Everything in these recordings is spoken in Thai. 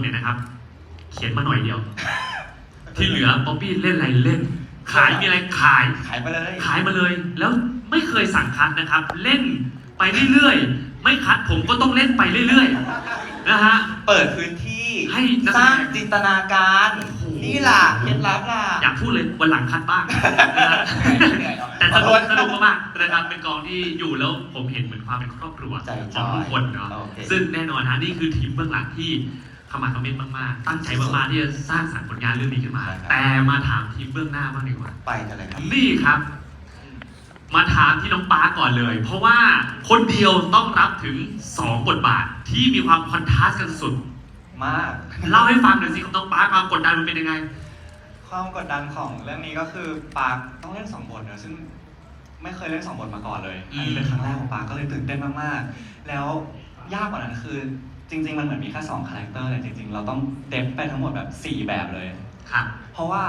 เนี่ยนะครับ เขียนมาหน่อยเดียว ที่เหลือป๊อปปี้เล่นอะไรเล่น ขายมีอะไรขาย ขายไปเลยขายมาเลย แล้วไม่เคยสั่งคัดนะครับ เล่นไปเรื่อยๆ ไม่คัดผมก็ต้องเล่นไปเรื่อยๆ นะฮะ เปิดพื้นที่ให้นักสแสดงร้างจินตนาการโอ้โห นี่ล่ะเคล็ดลับล่ะ อยากพูดเลยวันหลังคัดบ้างนะฮะเหนื่อยเนอะแต่สขอโทนุกษสนุกมากๆนะครับเป็นกองที่อยู่แล้วผมเห็นเหมือนความเป็นครอบครัวใจขจองอยทุกคนเนาะโอเค ซึ่งแน่นอนฮะนี่คือทีมเบื้องหลังที่ขมักเขม้นมากๆ ตั้งใจมากๆที่จะสร้างสรรค์ผลงานเรื่องนี้ขึ้นมาใช่ครับแต่มาถามทีมเบื้องหน้าบ้างดีกว่า ไปกันเลยครับ นี่ครับ มาถามที่น้องปาร์คก่อนเลย เพราะว่าคนเดียวต้องรับถึง 2 บทบาทที่มีความคอนทราสต์กันสุด มาก เล่าให้ฟังหน่อยสิน้องปาร์คความกดดันมันเป็นยังไง ความกดดันของเรื่องนี้ก็คือปาร์คต้องเล่นสองบทเนอะซึ่งไม่เคยเล่นสองบทมาก่อนเลยอืม อันนี้เป็นครั้งแรกของปาร์คก็เลยตื่นเต้นมากๆ แล้วยากกว่านั้นคือ จริง ๆ มันเหมือนมีแค่สองคาแรคเตอร์แต่จริง ๆ เราต้องเดฟไปทั้งหมดแบบสี่แบบเลย ครับ เพราะว่า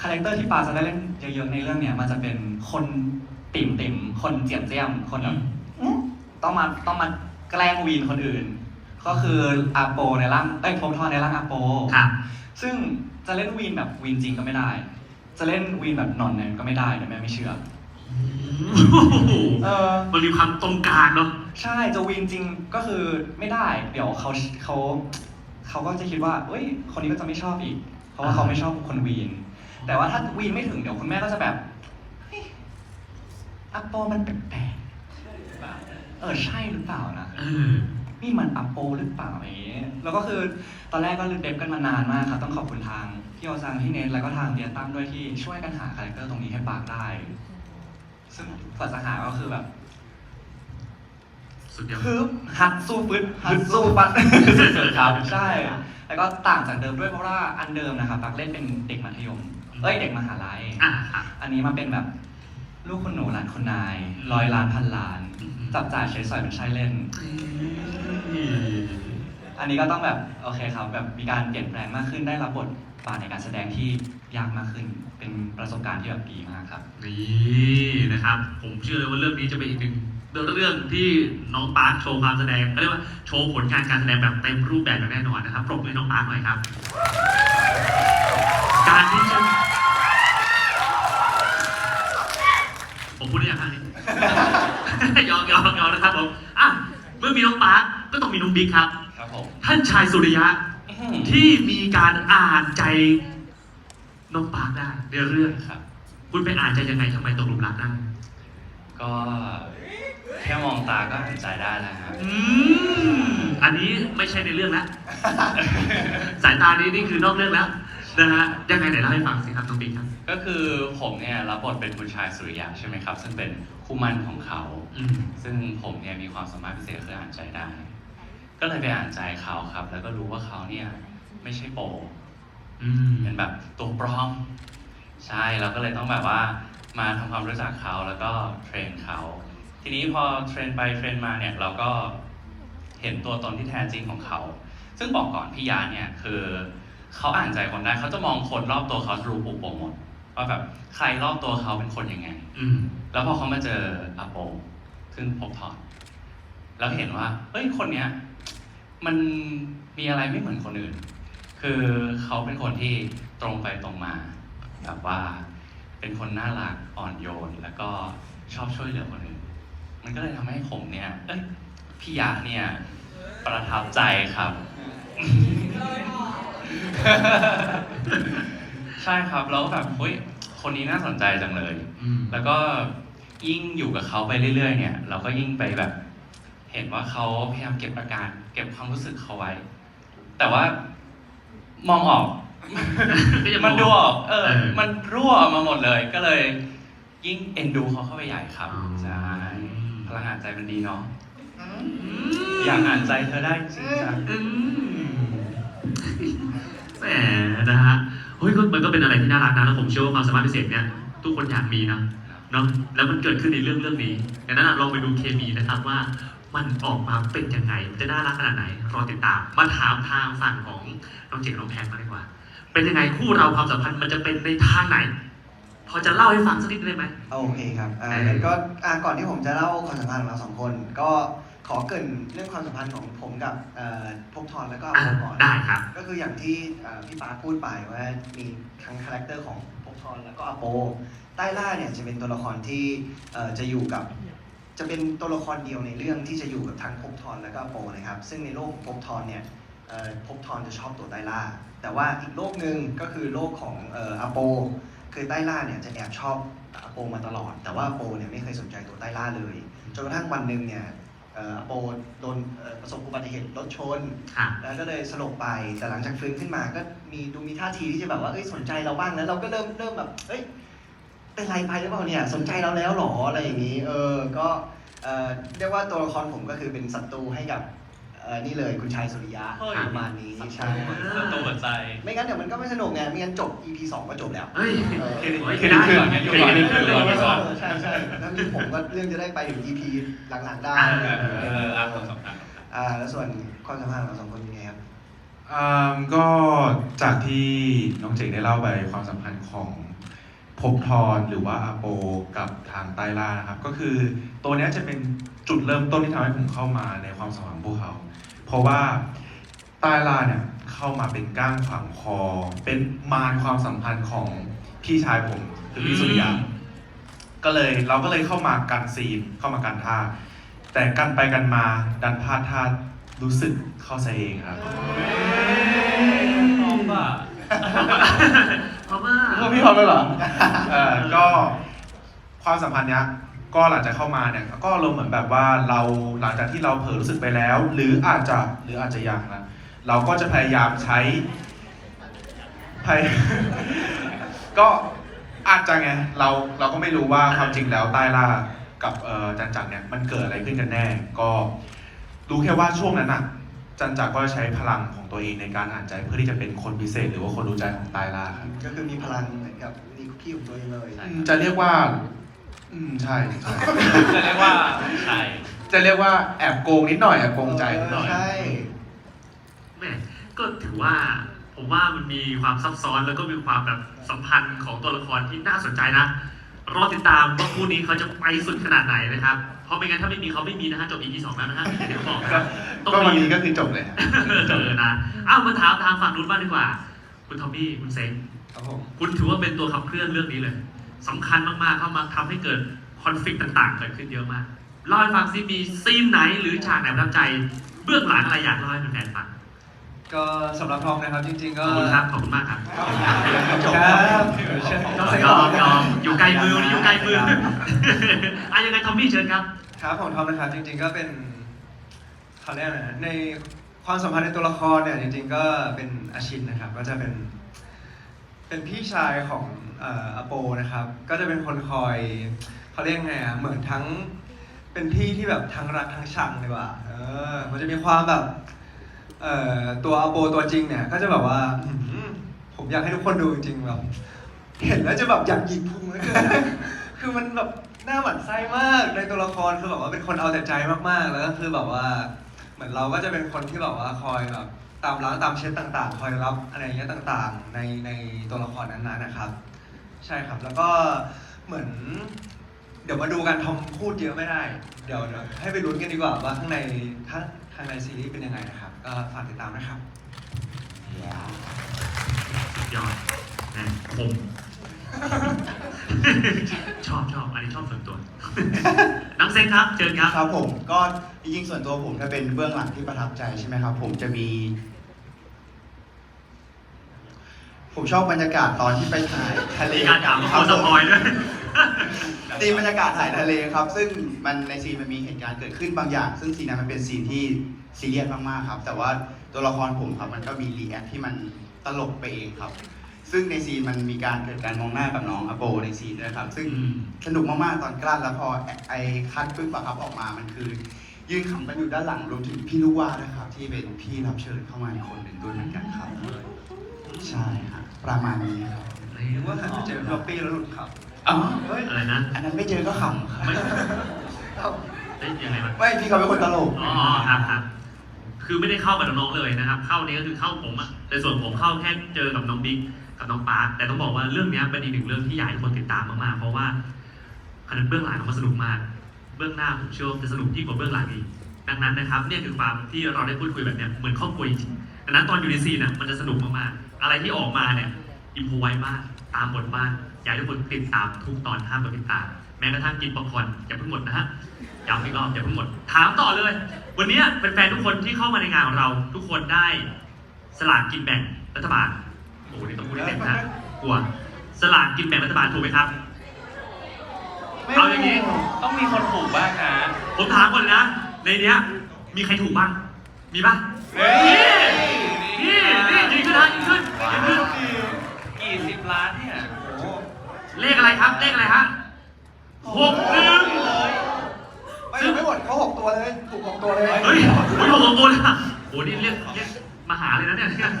คาแรคเตอร์ที่ปาจะได้เล่นเยอะๆในเรื่องเนี้ยมันจะเป็นคนติ่มติ่มๆคนเจียมเจียมๆคนแบบอื้อต้องมาต้องมาแกล้งวีนคนอื่น ก็คืออาโปในร่างเอ้ยพบทอนในร่างอาโป ครับ ซึ่งจะเล่นวีนแบบวีนจริงก็ไม่ได้ จะเล่นวีนแบบนอนเนี่ยก็ไม่ได้เดี๋ยวแม่ไม่เชื่อเออ มันมีความตรงกลางเนาะ ใช่จะวีนจริงก็คือไม่ได้ เดี๋ยวเขาเขาเขาก็จะคิดว่าเอ้ย คนนี้ก็จะไม่ชอบอีก เพราะว่าเขาไม่ชอบคนวีน แต่ว่าถ้าวีนไม่ถึงเดี๋ยวคุณแม่ก็จะแบบเฮ้ยอัปโปมันแปลกๆเออใช่หรือเปล่านะ เออ นี่มันอัปโปหรือเปล่าอย่างนี้แล้วก็คือตอนแรกก็เดฟกันมานานมากครับต้องขอบคุณทางพี่โอซังพี่เนทแล้วก็ทางเดียตั้มด้วยที่ช่วยกันหาคาแรคเตอร์ตรงนี้ให้ปากได้ ซึ่งกว่าจะหาก็คือแบบสุดยอดฮึบหัดสู้ฟึดหัดสู้ปัดครับใช่แล้วก็ต่างจากเดิมด้วยเพราะว่าอันเดิมนะครับปักเล่นเป็นเด็กมัธยมเอ้ยเด็กมหาลัยอ่าครับอันนี้มาเป็นแบบลูกคนหนูหลานคนนายร้อยล้านพันล้านอืม จับจ่ายใช้สอยเป็นใช้เล่น อันนี้ก็ต้องแบบโอเคครับแบบมีการเปลี่ยนแปลงมากขึ้นได้รับบทบาทในการแสดงที่ยากมากขึ้น เป็นประสบการณ์ที่แบบดีมากครับ นี่นะครับ ผมเชื่อเลยว่าเรื่องนี้จะเป็นอีกหนึ่งเรื่องที่น้องปาร์คโชว์ความแสดงเขาเรียกว่าโชว์ผลงานการแสดงแบบเต็มรูปแบบอย่างแน่นอนนะครับปรบมือให้น้องปาร์คหน่อยครับ การที่จะผมพูดได้อย่างไรนี่ ยอมยอมยอมนะครับผมอะเมื่อมีน้องปาร์คก็ต้องมีน้องบิ๊กครับ ครับผมท่านชายสุริยะที่มีการอ่านใจน้องปาร์คได้ในเรื่องครับ คุณไปอ่านใจยังไงทำไมตกหลุมรักได้ก็แค่มองตาก็อ่านใจได้แล้วครับอืมอันนี้ไม่ใช่ในเรื่องแล้ว สายตานี้นี่คือนอกเรื่องแล้ว นะฮะยังไงไหนเล่าให้ฟังสิครับน้องบิ๊กครับ ก็คือผมเนี่ยรับบทเป็นคุณชายสุริยะใช่ไหมครับ ซึ่งเป็นคู่หมั่นของเขา อืม ซึ่งผมเนี่ยมีความสามารถพิเศษคืออ่านใจได้ ก็เลยไปอ่านใจเขาครับ แล้วก็รู้ว่าเขาเนี่ยไม่ใช่โปอืมเป็นแบบตัวปลอม ใช่เราก็เลยต้องแบบว่ามาทำความรู้จักเขาแล้วก็เทรนเขา ทีนี้พอเทรนไปเทรนมาเนี่ยเราก็เห็นตัวตนที่แท้จริงของเขา ซึ่งบอกก่อนพี่ยาเนี่ยคือ เขาอ่านใจคนได้เขาจะมองคนรอบตัวเขารู้ปุบโปรหมดว่าแบบใครรอบตัวเขาเป็นคนยังไง อืม แล้วพอเขามาเจออาโปซึ่งพบถอดแล้วเห็นว่าเฮ้ยคนเนี้ย มันมีอะไรไม่เหมือนคนอื่น คือเขาเป็นคนที่ตรงไปตรงมาแบบว่า เป็นคนน่ารักอ่อนโยน แล้วก็ชอบช่วยเหลือคนอื่น มันก็เลยทำให้ผมเนี่ย เอ้ยพี่ยะเนี่ย ประทับใจครับ ใช่ครับแล้วแบบเฮ้ยคนนี้น่าสนใจจังเลย อืมแล้วก็ยิ่งอยู่กับเขาไปเรื่อยๆ เนี่ย เราก็ยิ่งไปแบบ เห็นว่าเขาพยายามเก็บอาการ เก็บความรู้สึกเขาไว้ แต่ว่ามองออก ก็ยัง มันดูออกเออ เออ มันรั่วออกมาหมดเลย ก็เลย ยิ่งเอ็นดูเขาเข้าไปใหญ่ครับอ๋อใช่พลังงานใจมันดีเนาะอยากอ่านใจเธอได้จริงจัง อืม แหมนะฮะเฮ้ยก็มันก็เป็นอะไรที่น่ารักนะแล้วผมเชื่อว่าความสามารถพิเศษเนี่ยทุกคนอยากมีนะเนาะแล้วมันเกิดขึ้นในเรื่องเรื่องนี้ดังนั้นอะลองไปดูเคมีนะครับว่ามันออกมาเป็นยังไงมันจะน่ารักขนาดไหนรอติดตามมาถามทางฝั่งของน้องเจ๋งน้องแพนมางดีกว่า เป็นยังไงคู่เราความสัมพันธ์มันจะเป็นในทางไหน พอจะเล่าให้ฟังสักนิดได้ไหมโอเคครับอ่าเอองั้นก็อ่าก่อนที่ผมจะเล่าความสัมพันธ์ของเราสองคน ก็ ขอเกรินเรื่องความสัมพันธ์ของผมกับเอ่อภพบทรแล้วก็อะอาโปก่อนได้ครับ ก็คืออย่างที่เอ่อพี่ปาพูดไปว่ามีทั้งคาแรคเตอร์ของภพบทรแล้วก็อาโปใต้ล่าเนี่ยจะเป็นตัวละครที่เอ่อจะอยู่กับ จะเป็นตัวละครเดียวในเรื่องที่จะอยู่กับทั้งภพบทรแล้วก็อาโปนะครับ ซึ่งในโลกของภพบทรเนี่ยเอ่อภพบทรจะชอบตัวใต้ล่า แต่ว่าอีกโลกหนึ่งก็คือโลกของเอ่ออาโป คือใต้ล่าเนี่ยจะแอบชอบอาโปมาตลอด แต่ว่าอาโปเนี่ยไม่เคยสนใจตัวใต้ล่าเลย จนกระทั่งวันหนึ่งเนี่ยเอ่ออา โปโดนเอ่อประสบอุบัติเหตุรถชน ค่ะ แล้วก็เลยสลบไป แต่หลังจากฟื้นขึ้นมาก็มีดูมีท่าทีที่จะแบบว่าเอ้ยสนใจเราบ้างแล้วเราก็เริ่มเริ่มแบบเอ้ยเป็นไรไปหรือเปล่าเนี่ย สนใจเราแล้วหรออะไรอย่างนี้ เออ ก็เอ่อเรียกว่าตัวละครผมก็คือเป็นศัตรูให้กับ เอ่อนี่เลยคุณชายสุริยะเฮ้ย ประมาณนี้ใช่เริ่มตัวหัวใจ ไม่งั้นเดี๋ยวมันก็ไม่สนุกไงไม่งั้นจบ EP 2 ก็จบแล้ว เฮ้ยเออ เครดิตเฮ้ยเครดิตขึ้นเคเครรดิดิตตขึ้ขึ้นนเลเลยยเออใช่ใช่แล้วมีผมก็เรื่องจะได้ไปถึง EP หลังๆได้อ่า เอออะความสำคัญอ่าแล้วส่วนความสัมพันธ์ของเราสองคนเป็นไงครับอ่าก็จากที่น้องเจ๋งได้เล่าไปความสัมพันธ์ของ ภพทรหรือว่าอาโปกับทางใต้ล่านะครับ ก็คือตัวเนี้ยจะเป็นจุดเริ่มต้นที่ทำให้ผมเข้ามาในความสัมพันธ์ของพวกเขา เพราะว่าใต้ล่าเนี่ยเข้ามาเป็นก้างขวางคอ เป็นมารความสัมพันธ์ของพี่ชายผมคือพี่สุริยะก็เลยเราก็เลยเข้ามากันซีนเข้ามากันท่า แต่กันไปกันมาดันพลาดท่ารู้สึกเข้าใจเองครับพร้อมป่ะเพราะว่าพี่พร้อมแล้วเหรอเออก็ความสัมพันธ์เนี้ยก็หลังจากเข้ามาเนี่ยก็ลงเหมือนแบบว่าเราหลังจากที่เราเผลอรู้สึกไปแล้ว หรืออาจจะหรืออาจจะยังนะเราก็จะพยายามใช้พยก็อาจจะไงเราเราก็ไม่รู้ว่าความจริงแล้วใต้ล่ากับเอ่อจันจักรเนี่ยมันเกิดอะไรขึ้นกันแน่ ก็รู้แค่ว่าช่วงนั้นน่ะ จันจักรก็ใช้พลังของตัวเองในการอ่านใจเพื่อที่จะเป็นคนพิเศษ หรือว่าคนรู้ใจของใต้ล่าครับก็คือมีพลังเหมือนกับมีคุกกี้ของตัวเองเลยใช่อืมจะเรียกว่า อืมใช่ใช่ จะเรียกว่าใช่ จะเรียกว่าแอบโกงนิดหน่อยแอบโกงใจนิดหน่อย ใช่แม่ก็ถือว่าผมว่ามันมีความซับซ้อนแล้วก็มีความแบบสัมพันธ์ของตัวละครที่น่าสนใจนะ รอติดตามว่าคู่นี้เขาจะไปสุดขนาดไหนนะครับ เพราะไม่งั้นถ้าไม่มีเขาไม่มีนะฮะจบ EP สองแล้วนะฮะเดี๋ยวบอกนะครับต้องก็วันมีนี้ก็คือจบเลยครับเจอนะอ้าวมาถามทางฝั่งนู้นบ้างดีกว่า คุณทอมบี้คุณเซงครับผม คุณถือว่าเป็นตัวขับเคลื่อนเรื่องนี้เลยสำคัญมากๆเข้ามาทำให้เกิดคอนฟ lict ต่างๆ เกิดขึ้นเยอะมากเล่าให้ฟังซิมีซีนไหนหรือฉากไหนประทับใจเบื้องหลังอะไรอยากเล่าให้แฟนๆฟังก็สำหรับทอมนะครับจริง ๆ ขก็อบคุณครับขอบคุณมากครับ ครับยอมยอม อยู่ไกลมือวันนี้อยู่ไกลมืออะยังไงทอมบี้เชิญครับ ครับของทอมนะครับจริงๆก็เป็นเขาเรียกอะไรนะในความสัมพันธ์ในตัวละครเนี่ยจริง ๆ ก็เป็นอาชินนะครับ ก็จะเป็น เป็นพี่ชายของเอ่ออโปนะครับ ก็จะเป็นคนคอยเขาเรียกไงอะเหมือนทั้งเป็นพี่ที่แบบทั้งรักทั้งชังเลยว่ะเออ มันจะมีความแบบเอ่อตัวอโปตัวจริงเนี่ย ก็จะแบบว่าอื้อหือผมอยากให้ทุกคนดูจริงๆแบบ เห็นแล้วจะแบบอยากหยิกพุงแล้วเกิน คือมันแบบหน้าหมันไส้มากในตัวละครคือแบบว่าเป็นคนเอาแต่ใจมากๆ แล้วก็คือแบบว่า เหมือนเราก็จะเป็นคนที่แบบว่าคอยแบบตามล้างตามเช็ดต่างๆ คอยรับอะไรอย่างเงี้ยต่างๆ ในในตัวละครนั้นๆนะครับ ใช่ครับแล้วก็เหมือน เดี๋ยวมาดูกันทอมพูดเยอะไม่ได้ เดี๋ยวเดี๋ยวให้ไปลุ้นกันดีกว่าว่าข้างในถ้าข้างในซีรีส์เป็นยังไงนะครับก็ฝากติดตามนะครับสุดยอดนะผม ชอบชอบอันนี้ชอบส่วนตัว น้องเซงครับเชิญครับ ครับผมก็จริงๆส่วนตัวผมถ้าเป็นเบื้องหลังที่ประทับใจใช่ไหมครับ ผมจะมี ผมชอบบรรยากาศตอนที่ไปถ่ายทะเลมีการถามคเขารับสผมปอยด้วย ตีมบรรยากาศถ่ายทะเลครับ ซึ่งมันในซีนมันมีเหตุการณ์เกิดขึ้นบางอย่าง ซึ่งซีนนั้นมันเป็นซีนที่ซีเรียสมากๆครับ แต่ว่าตัวละครผมครับ มันก็มีรีแอคที่มันตลกไปเองครับ ซึ่งในซีนมันมีการเกิดการมองหน้ากับน้องอโปในซีนด้วยครับ ซึ่งอืมสนุกมากๆตอนกลั้นแล้วพอไอ้คัดปึ๊บอะครับออกมามันคือยืนขำกันอยู่ด้านหลังรวมถึงพี่ลูกว่าด้วยครับ ที่เป็นพี่รับเชิญเข้ามาอีกคนหนึ่งด้วยเหมือนกันครับ ใช่ครับประมาณนี้ครับหรือว่าหันไปเจอฟลอปปี้แล้วหลุดขับอ๋อเฮ้ยอะไรนะอันนั้นไม่เจอก็ขำครับไม่เอ้ยยังไงมันไม่พี่เขาเป็นคนตลกอ๋อครับครับคือไม่ได้เข้ากับน้องๆเลยนะครับ เข้านี้ก็คือเข้าผมอะในส่วนผมเข้าแค่เจอกับน้องบิ๊ก กับน้องปาร์คแต่ต้องบอกว่าเรื่องนี้เป็นอีกหนึ่งเรื่องที่อยากให้คนติดตามมากๆ เพราะว่าอันนั้นเบื้องหลังมันสนุกมาก เบื้องหน้าผมเชื่อว่าจะสนุกยิ่งกว่าเบื้องหลังอีก ดังนั้นนะครับเนี่ยคือความที่เราได้พูดคุยแบบเนี้ยเหมือนครอบครัวจริงดังนั้นตอนอยู่ในซีนน่ะมันจะสนุกมากๆ อะไรที่ออกมาเนี่ยอิมพอไว้มากตามบทบ้างอยากให้ทุกคนติดตามทุกตอนห้ามกระพริบตาแม้กระทั่งกินป๊อปคอร์นอย่าเพิ่งหมดนะฮะย้ำอีกรอบอย่าเพิ่งหมด ถามต่อเลย วันนี้เป็นแฟนๆทุกคนที่เข้ามาในงานของเรา ทุกคนได้สลากกินแบ่งรัฐบาล อ้โหนี่ต้องพูดให้เต็มนะกลัวสลากกินแบ่งรัฐบาลถูกไหมครับ เอาอย่างนี้ ต้องมีคนถูกบ้างนะ ผมถามก่อนเลยนะ ในเนี้ย มีใครถูกบ้าง มีบ้างเฮ้ย นี่นี่ยิงขึ้นนะยิงขึ้นยิงขึ้น กี่สิบล้านเนี่ยเลขอะไรครับ เลขอะไรฮะหกหนึ่งไม่ยังไม่หมดเขาหกตัวเลย ถูกหกตัวเลย เฮ้ยโอ้ยหกของตัวเลยอะโอ้นี่เรียกเรียก มาหาเลยนะเนี่ยเนี่ย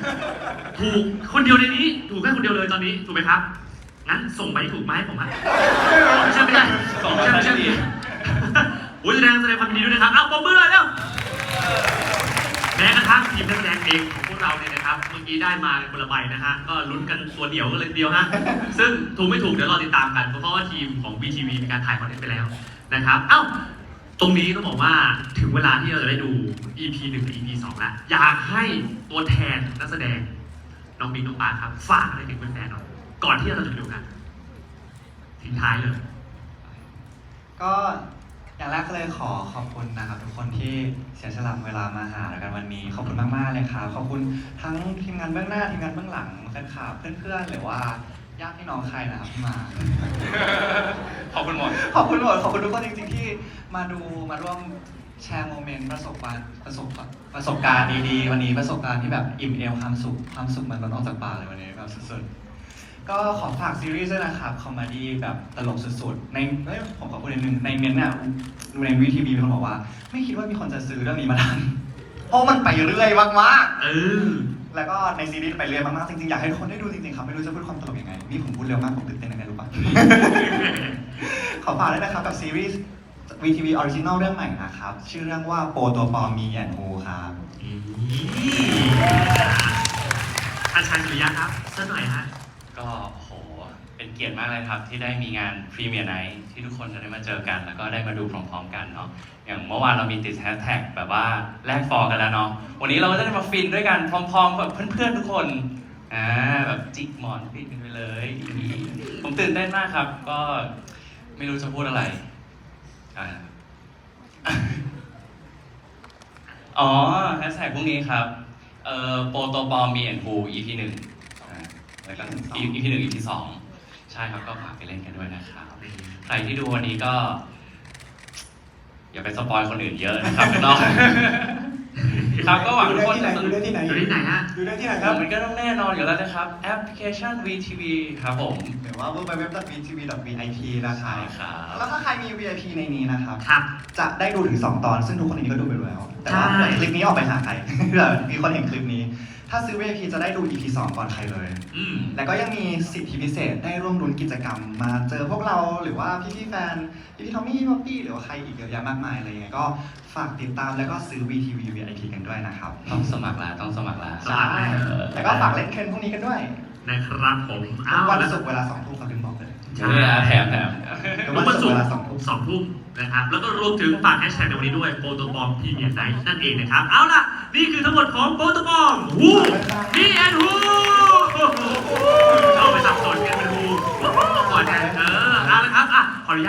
ถูกคนเดียวในนี้ ถูกแค่คนเดียวเลยตอนนี้ถูกไหมครับงั้นส่งไปถูกไหมาให้ผมฮะไม่ใช่ไม่ใช่ส่งไม่ไปใช่ไม่ใช่ดีโอ้ยแสดงแสดงความยินดีด้วยนะครับเอาปมมือเลยเร็วแม้กระทั่งทีมนักแสดงเองของพวกเราเนี่ยนะครับเมื่อกี้ได้มาคนละใบนะฮะก็ลุ้นกันตัวเดี่ยวกันเลยทีเดียวฮะซึ่งถูกไม่ถูกเดี๋ยวรอติดตามกันเพราะว่าทีมของ BTV มีการถ่ายคอนเทนต์ไปแล้วนะครับเอ้า ตรงนี้ต้องบอกว่าถึงเวลาที่เราจะได้ดู EP 1กับ EP 2แล้วอยากให้ตัวแทนนักแสดงน้องบิ๊กน้องปาร์คครับฝากอะไรถึงแฟนๆหน่อยก่อนที่เราจะไปดูกันทิ้งท้ายเลย ก็อย่างแรกก็เลยขอขอบคุณนะครับ ทุกคนที่เสียสละเวลามาหาเรากันวันนี้ ขอบคุณมากๆเลยครับขอบคุณทั้งทีมงานเบื้องหน้าทีมงานเบื้องหลังแฟนคลับเพื่อนๆหรือว่า ญาติพี่น้องใครนะครับที่มา ขอบคุณหมด ขอบคุณหมดขอบคุณทุกคนจริงๆที่มาดูมาร่วมแชร์โมเมนต์ประสบการณ์ประสบประสบการณ์ดีๆ วันนี้ประสบการณ์ที่แบบอิ่มเอมความสุขความสุขมันล้นออกจากปากเลยวันนี้แบบสุดๆ ก็ขอฝากซีรีส์ด้วยนะครับคอมเมดี้แบบตลกสุดๆ ในเอ้ยผมขอพูดนิดนึงในเมนต์เนี่ยในวีทีวีมีคนบอกว่า ไม่คิดว่ามีคนจะซื้อเรื่องนี้มาทันเพราะมันไปเรื่อยมากเออๆ แล้วก็ในซีรีส์ไปเรื่อยมากๆจริงๆอยากให้ทุกคนได้ดูจริงๆครับไม่รู้จะพูดความตลกยังไงนี่ผมพูดเร็วมากผมตื่นเต้นยังไงรู้ปะ ขอฝากด้วยนะครับกับซีรีส์ VTV Original เรื่องใหม่นะครับ ชื่อเรื่องว่าโปรตัวปลอมมีแอนฮูครับอาชัยสุริยะครับสักหน่อยฮะ ก็โห เป็นเกียรติมากเลยครับ ที่ได้มีงานพรีเมียร์ไนท์ที่ทุกคนจะได้มาเจอกัน แล้วก็ได้มาดูพร้อมๆกันเนาะอย่างเมื่อวานเรามีติดแฮชแท็กแบบว่าแลกฟอร์กันแล้วเนาะวันนี้เราก็จะได้มาฟินด้วยกันพร้อมๆกับเพื่อนๆทุกคนอ่าแบบจิกหมอนฟินกันไปเลย ผมตื่นเต้นมากครับ ก็ไม่รู้จะพูดอะไรอ่าอ๋อแฮชแท็กพวกนี้ครับเอ่อโปรโตบอมมีแอนฟู EP หนึ่งอ่าแล้วก็ EP หนึ่ง EP สอง ใช่ครับก็ฝากไปเล่นกันด้วยนะครับใครที่ดูวันนี้ก็ อย่าไปสปอยคนอื่นเยอะนะครับเนาะครับก็หวังทุกคนจะสนุก ดูได้ที่ไหนอยู่ที่ไหนฮะ ดูได้ที่ไหนคครัรับบมันก็ต้องแน่นอนอยู่แล้วนะครับ แอปพลิเคชัน VTV ครับผมหรือว่า www.vtv.vip นะครัใช่บครับแล้วถ้าใครมี VIP ในนี้นะครับ ครับ จะได้ดูถึง 2 ตอน ซึ่งทุกคนในนี้ก็ดูไปแล้ว แต่ว่าใช่ คลิปนี้ออกไปหาใครเผื่อมีคนเห็นคลิปนี้ ถ้าซื้อ VIP จะได้ดู EP 2 ก่อนใครเลย อืม แล้วก็ยังมีสิทธิพิเศษได้ร่วมรุ้นกิจกรรม มาเจอพวกเราหรือว่าพี่ๆแฟน พี่ๆทอมมี่พี่ป๊อปปี้หรือว่าใครอีกเยอะแยะมากมายอะไรเงี้ยก็ฝากติดตามแล้วก็ซื้อ VTV VIP กันด้วยนะครับต้องสมัครแล้วต้องสมัครแล้วสมัครใช่แล้ว แล้วก็ฝากเล่นเทรนพวกนี้กันด้วยนะครับผมทุอ้ากววันแล้วศุกร์เวลา2ทุ่มเขาลืมบอกเลยใช่แถมแถมทุกทุวักนวันศุศุกกร์เวร์ลา2ทุ่ม สองทุ่มนะครับ แล้วก็รวมถึงฝากแฮชแท็กในวันนี้ด้วยโปรโตบอมพรีเมียร์ไนท์นั่นเองนะครับ เอาล่ะ นี่คือทั้งหมดของโปรโตบองวูมีแอนฮูเข้าไปสับสนกันเป็นฮูก่อนแอนเออเอาละครับอะขออนุญาต